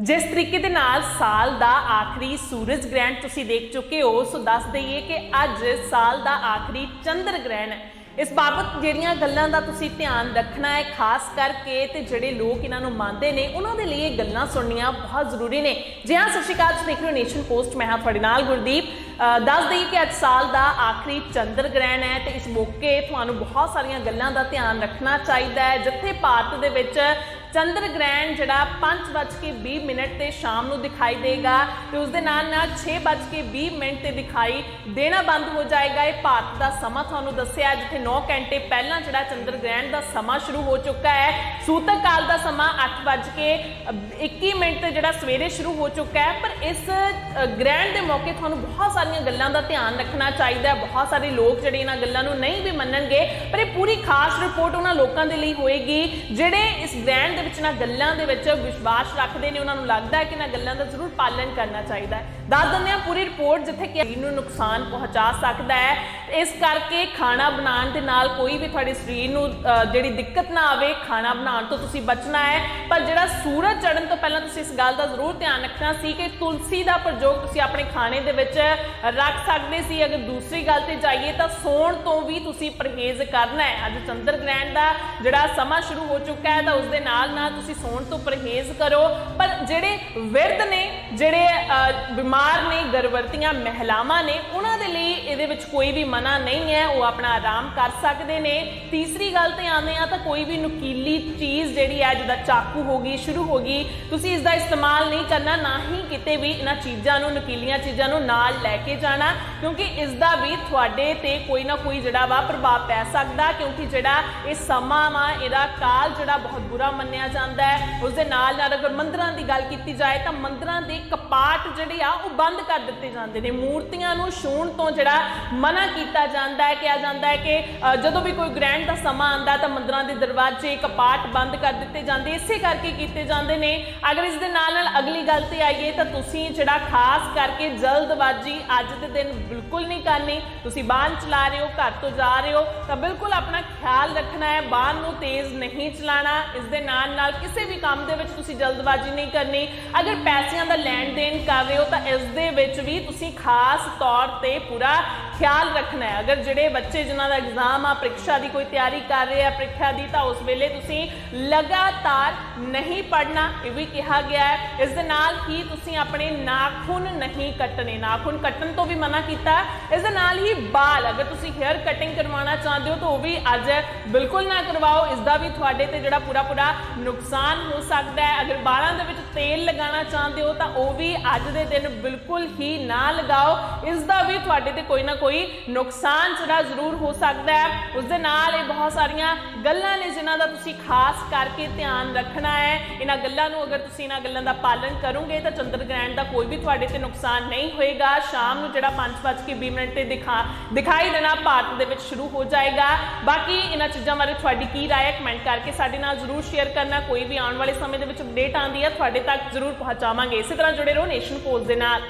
ਜਿਸ ਤਰੀਕੇ ਦੇ ਨਾਲ ਸਾਲ ਦਾ ਆਖਰੀ ਸੂਰਜ ਗ੍ਰਹਿਣ ਤੁਸੀਂ ਦੇਖ ਚੁੱਕੇ ਹੋ, ਸੋ ਦੱਸ ਦਈਏ ਕਿ ਅੱਜ ਸਾਲ ਦਾ ਆਖਰੀ ਚੰਦਰ ਗ੍ਰਹਿਣ ਹੈ। ਇਸ ਬਾਬਤ ਜਿਹੜੀਆਂ ਗੱਲਾਂ ਦਾ ਤੁਸੀਂ ਧਿਆਨ ਰੱਖਣਾ ਹੈ, ਖਾਸ ਕਰਕੇ ਤੇ ਜਿਹੜੇ ਲੋਕ ਇਹਨਾਂ ਨੂੰ ਮੰਨਦੇ ਨੇ, ਉਹਨਾਂ ਦੇ ਲਈ ਇਹ ਗੱਲਾਂ ਸੁਣਨੀਆਂ ਬਹੁਤ ਜ਼ਰੂਰੀ ਨੇ। ਜੀ ਹਾਂ, ਸਤਿ ਸ਼੍ਰੀ ਅਕਾਲ, ਤੁਸੀਂ ਦੇਖ ਰਹੇ ਹੋ ਨੇਸ਼ਨ ਪੋਸਟ ਮੈਂ ਹਾਂ ਤੁਹਾਡੇ ਨਾਲ ਗੁਰਦੀਪ। ਦੱਸ ਦਈਏ ਕਿ ਅੱਜ ਸਾਲ ਦਾ ਆਖਰੀ ਚੰਦਰ ਗ੍ਰਹਿਣ ਹੈ ਤੇ ਇਸ ਮੌਕੇ ਤੁਹਾਨੂੰ ਬਹੁਤ ਸਾਰੀਆਂ ਗੱਲਾਂ ਦਾ ਧਿਆਨ ਰੱਖਣਾ ਚਾਹੀਦਾ ਹੈ। ਜਿੱਥੇ ਭਾਰਤ ਦੇ ਵਿੱਚ ਚੰਦਰ ਗ੍ਰਹਿਣ ਜਿਹੜਾ 5:20 ਮਿੰਟ ਤੇ ਸ਼ਾਮ ਨੂੰ ਦਿਖਾਈ ਦੇਗਾ ਤੇ ਉਸ ਦੇ ਨਾਲ ਨਾਲ 6:20 ਮਿੰਟ ਤੇ ਦਿਖਾਈ ਦੇਣਾ ਬੰਦ ਹੋ ਜਾਏਗਾ। ਇਹ ਭਾਰਤ ਦਾ ਸਮਾਂ ਤੁਹਾਨੂੰ ਦੱਸਿਆ ਜਿੱਥੇ 9 ਘੰਟੇ ਪਹਿਲਾਂ ਜਿਹੜਾ ਚੰਦਰ ਗ੍ਰਹਿਣ ਦਾ ਸਮਾਂ ਸ਼ੁਰੂ ਹੋ ਚੁੱਕਾ ਹੈ। ਸੂਤਕ ਕਾਲ ਦਾ ਸਮਾਂ 8:21 ਮਿੰਟ ਤੇ ਜਿਹੜਾ ਸਵੇਰੇ ਸ਼ੁਰੂ ਹੋ ਚੁੱਕਾ ਹੈ। ਪਰ ਇਸ ਗ੍ਰਹਿਣ ਦੇ ਮੌਕੇ ਤੁਹਾਨੂੰ ਬਹੁਤ ਸਾਰੀਆਂ ਗੱਲਾਂ ਦਾ ਧਿਆਨ ਰੱਖਣਾ ਚਾਹੀਦਾ ਹੈ। ਬਹੁਤ ਸਾਰੇ ਲੋਕ ਜਿਹੜੇ ਇਹਨਾਂ ਗੱਲਾਂ ਨੂੰ ਨਹੀਂ ਵੀ ਮੰਨਣਗੇ, ਪਰ ਇਹ ਪੂਰੀ ਖਾਸ ਰਿਪੋਰਟ ਉਹਨਾਂ ਲੋਕਾਂ ਦੇ ਲਈ ਹੋਏਗੀ, ਜਿਹੜੇ ਇਸ ਗ੍ਰਹਿਣ ਦੇ ਵਿੱਚ ਇਹਨਾਂ ਗੱਲਾਂ ਦੇ ਵਿੱਚ ਵਿਸ਼ਵਾਸ ਰੱਖਦੇ ਨੇ, ਉਹਨਾਂ ਨੂੰ ਲੱਗਦਾ ਹੈ ਕਿ ਇਹਨਾਂ ਗੱਲਾਂ ਦਾ ਜ਼ਰੂਰ ਪਾਲਣ ਕਰਨਾ ਚਾਹੀਦਾ ਹੈ। ਦੱਸ ਦਿੰਦੇ ਹਾਂ ਪੂਰੀ ਰਿਪੋਰਟ ਜਿੱਥੇ ਕਿ ਨੂੰ ਨੁਕਸਾਨ ਪਹੁੰਚਾ ਸਕਦਾ ਹੈ। ਇਸ ਕਰਕੇ ਖਾਣਾ ਬਣਾਉਣ ਦੇ ਨਾਲ ਕੋਈ ਵੀ ਤੁਹਾਡੇ ਸਰੀਰ ਨੂੰ ਜਿਹੜੀ ਦਿੱਕਤ ਨਾ ਆਵੇ, ਖਾਣਾ ਬਣਾਉਣ ਤੋਂ ਤੁਸੀਂ ਬਚਣਾ ਹੈ। ਪਰ ਜਿਹੜਾ ਸੂਰਜ ਚੜ੍ਹਨ ਤੋਂ ਪਹਿਲਾਂ ਤੁਸੀਂ ਇਸ ਗੱਲ ਦਾ ਜ਼ਰੂਰ ਧਿਆਨ ਰੱਖਣਾ ਸੀ ਕਿ ਤੁਲਸੀ ਦਾ ਪ੍ਰਯੋਗ ਤੁਸੀਂ ਆਪਣੇ ਖਾਣੇ ਦੇ ਵਿੱਚ ਰੱਖ ਸਕਦੇ ਸੀ। ਅਗਰ ਦੂਸਰੀ ਗੱਲ ਤੇ ਜਾਈਏ ਤਾਂ ਸੌਣ ਤੋਂ ਵੀ ਤੁਸੀਂ ਪਰਹੇਜ਼ ਕਰਨਾ ਹੈ। ਅੱਜ ਚੰਦਰ ਗ੍ਰਹਿਣ ਦਾ ਜਿਹੜਾ ਸਮਾਂ ਸ਼ੁਰੂ ਹੋ ਚੁੱਕਾ ਹੈ ਤਾਂ ਉਸ ਦੇ ਨਾਲ ਨਾਲ ਤੁਸੀਂ ਸੌਣ ਤੋਂ ਪਰਹੇਜ਼ ਕਰੋ। ਪਰ ਜਿਹੜੇ ਵਿਰਧ ਨੇ, ਜਿਹੜੇ ਬਿਮਾਰ ਨੇ, ਗਰਭਵਤੀਆਂ, ਮਹਿਲਾਵਾਂ ਨੇ, ਉਹਨਾਂ ਦੇ ਲਈ ਇਹਦੇ ਵਿੱਚ ਕੋਈ ਵੀ ਮਨਾ ਨਹੀਂ ਹੈ। ਉਹ ਆਪਣਾ ਆਰਾਮ ਕਰ ਸਕਦੇ ਨੇ। ਤੀਸਰੀ ਗੱਲ ਤੇ ਆਉਂਦੇ ਆ ਤਾਂ ਕੋਈ ਵੀ ਨੁਕੀਲੀ ਚੀਜ਼ ਜਿਹੜੀ ਹੈ, ਜਿੱਦਾਂ ਚਾਕੂ ਹੋ ਗਈ, ਸ਼ੁਰੂ ਹੋ ਗਈ, ਤੁਸੀਂ ਇਸ ਦਾ ਇਸਤੇਮਾਲ ਨਹੀਂ ਕਰਨਾ, ਨਾ ਹੀ ਕਿਤੇ ਵੀ ਇਹਨਾਂ ਚੀਜ਼ਾਂ ਨੂੰ, ਨੁਕੀਲੀਆਂ ਚੀਜ਼ਾਂ ਨੂੰ ਨਾਲ ਲੈ ਕੇ ਜਾਣਾ, ਕਿਉਂਕਿ ਇਸ ਦਾ ਵੀ ਤੁਹਾਡੇ ਤੇ ਕੋਈ ਨਾ ਕੋਈ ਜਿਹੜਾ ਵਾ ਪ੍ਰਭਾਵ ਪੈ ਸਕਦਾ, ਕਿਉਂਕਿ ਜਿਹੜਾ ਇਹ ਸਮਾਂ ਵਾ, ਇਹਦਾ ਕਾਲ ਜਿਹੜਾ ਬਹੁਤ ਬੁਰਾ ਮੰਨਿਆ ਜਾਂਦਾ ਹੈ। ਉਸ ਦੇ ਨਾਲ ਨਾਲ ਅਗਰ ਮੰਦਰਾਂ ਦੀ ਗੱਲ ਕੀਤੀ ਜਾਏ ਤਾਂ ਮੰਦਰਾਂ ਦੇ ਕਪਾਟ ਜਿਹੜੇ ਆ, ਉਹ ਬੰਦ ਕਰ ਦਿੱਤੇ ਜਾਂਦੇ ਨੇ। ਮੂਰਤੀਆਂ ਨੂੰ ਛੂਹਣ ਤੋਂ ਜਿਹੜਾ ਮਨਾ ਕੀਤਾ ਜਾਂਦਾ ਹੈ, ਕਿਹਾ ਜਾਂਦਾ ਹੈ ਕਿ ਜਦੋਂ ਵੀ ਕੋਈ ਗ੍ਰੈਂਡ ਦਾ ਸਮਾਂ ਆਂਦਾ ਤਾਂ ਮੰਦਰਾਂ ਦੇ ਦਰਵਾਜ਼ੇ, ਕਪਾਟ ਬੰਦ ਕਰ ਦਿੱਤੇ ਜਾਂਦੇ। ਇਸੇ ਕਰਕੇ ਕੀਤੇ ਜਾਂਦੇ ਨੇ। ਅਗਰ ਇਸ ਦੇ ਨਾਲ ਨਾਲ ਅਗਲੀ ਗੱਲ ਤੇ ਆਈਏ ਤਾਂ ਤੁਸੀਂ ਜਿਹੜਾ ਖਾਸ ਕਰਕੇ ਜਲਦਬਾਜ਼ੀ ਅੱਜ ਦੇ ਦਿਨ ਬਿਲਕੁਲ ਨਹੀਂ ਕਰਨੀ। ਤੁਸੀਂ ਬਾਹਨ ਚਲਾ ਰਹੇ ਹੋ, ਘਰ ਤੋਂ ਜਾ ਰਹੇ ਹੋ ਤਾਂ ਬਿਲਕੁਲ ਆਪਣਾ ਖਿਆਲ ਰੱਖਣਾ ਹੈ। ਬਾਹਨ ਨੂੰ ਤੇਜ਼ ਨਹੀਂ ਚਲਾਣਾ। ਇਸ ਦੇ ਨਾਲ ਨਾਲ ਕਿਸੇ ਵੀ ਕੰਮ ਦੇ ਵਿੱਚ ਤੁਸੀਂ ਜਲਦਬਾਜ਼ੀ ਨਹੀਂ ਕਰਨੀ। ਅਗਰ ਪੈਸਿਆਂ ਦਾ ਲੈਣ ਦੇਣ ਕਰ ਰਹੇ ਹੋ ਤਾਂ ਇਸ ਦੇ ਵਿੱਚ ਵੀ ਤੁਸੀਂ ਖਾਸ ਤੌਰ ਤੇ ਪੂਰਾ ਖਿਆਲ ਰੱਖਣਾ ਹੈ। ਅਗਰ ਜਿਹੜੇ ਬੱਚੇ ਜਿਨ੍ਹਾਂ ਦਾ ਐਗਜ਼ਾਮ ਆ, ਪ੍ਰੀਖਿਆ ਦੀ ਕੋਈ ਤਿਆਰੀ ਕਰ ਰਹੇ ਆ, ਪ੍ਰੀਖਿਆ ਦੀ, ਤਾਂ ਉਸ ਵੇਲੇ ਤੁਸੀਂ ਲਗਾਤਾਰ ਨਹੀਂ ਪੜਨਾ ਇਹ ਵੀ ਕਿਹਾ ਗਿਆ ਹੈ। ਇਸ ਦੇ ਨਾਲ ਹੀ ਤੁਸੀਂ ਆਪਣੇ ਨਾਖੂਨ ਨਹੀਂ ਕੱਟਣੇ। ਨਾਖੂਨ ਕੱਟਣ ਤੋਂ ਵੀ ਮਨਾ ਕੀਤਾ। ਹੈ। ਇਸ ਦੇ ਨਾਲ ਹੀ ਬਾਲ, ਅਗਰ ਤੁਸੀਂ ਹੇਅਰ ਕਟਿੰਗ ਕਰਵਾਉਣਾ ਚਾਹੁੰਦੇ ਹੋ ਤਾਂ ਉਹ ਵੀ ਅੱਜ ਬਿਲਕੁਲ ਨਾ ਕਰਵਾਓ। ਇਸ ਦਾ ਵੀ ਤੁਹਾਡੇ ਤੇ ਜਿਹੜਾ ਪੂਰਾ ਪੂਰਾ ਨੁਕਸਾਨ ਹੋ ਸਕਦਾ ਹੈ। ਅਗਰ ਬਾਲਾਂ ਦੇ ਵਿੱਚ ਤੇਲ ਲਗਾਉਣਾ ਚਾਹੁੰਦੇ ਹੋ ਤਾਂ ਉਹ ਵੀ ਅੱਜ ਦੇ ਦਿਨ ਬਿਲਕੁਲ ਹੀ ਨਾ ਲਗਾਓ। ਇਸ ਦਾ ਵੀ ਤੁਹਾਡੇ ਤੇ ਕੋਈ ਨਾ ਕੋਈ ਨੁਕਸਾਨ ਜਿਹੜਾ ਜ਼ਰੂਰ ਹੋ ਸਕਦਾ ਹੈ। ਉਸ ਦੇ ਨਾਲ ਇਹ ਬਹੁਤ ਸਾਰੀਆਂ ਗੱਲਾਂ ਨੇ ਜਿਨ੍ਹਾਂ ਦਾ ਤੁਸੀਂ ਖਾਸ ਕਰਕੇ ਧਿਆਨ ਰੱਖਣਾ ਹੈ। ਇਹਨਾਂ ਗੱਲਾਂ ਨੂੰ ਅਗਰ ਤੁਸੀਂ ਇਹਨਾਂ ਗੱਲਾਂ ਦਾ ਪਾਲਣ ਕਰੋਗੇ ਤਾਂ ਚੰਦਰ ਗ੍ਰਹਿਣ ਦਾ ਕੋਈ ਵੀ ਤੁਹਾਡੇ ਤੇ ਨੁਕਸਾਨ ਨਹੀਂ ਹੋਏਗਾ। ਸ਼ਾਮ ਨੂੰ ਜਿਹੜਾ 5:20 ਮਿੰਟ ਤੇ ਦਿਖਾ ਦਿਖਾਈ ਦੇਣਾ ਭਾਰਤ ਦੇ ਵਿੱਚ ਸ਼ੁਰੂ ਹੋ ਜਾਏਗਾ। ਬਾਕੀ ਇਹਨਾਂ ਚੀਜ਼ਾਂ ਬਾਰੇ ਤੁਹਾਡੀ ਕੀ ਰਾਏ ਹੈ? ਕਮੈਂਟ ਕਰਕੇ ਸਾਡੇ ਨਾਲ ਜ਼ਰੂਰ ਸ਼ੇਅਰ ਕਰਨਾ। ਕੋਈ ਵੀ ਆਉਣ ਵਾਲੇ ਸਮੇਂ ਦੇ ਵਿੱਚ ਅਪਡੇਟ ਆਉਂਦੀ ਹੈ, ਤੁਹਾਡੇ ਤੱਕ ਜ਼ਰੂਰ ਪਹੁੰਚਾਵਾਂਗੇ ਇਸੇ ਤਰ੍ਹਾਂ ਜੁੜੇ ਰਹੋ ਨੇਸ਼ਨ ਪੋਸਟ ਦੇ ਨਾਲ।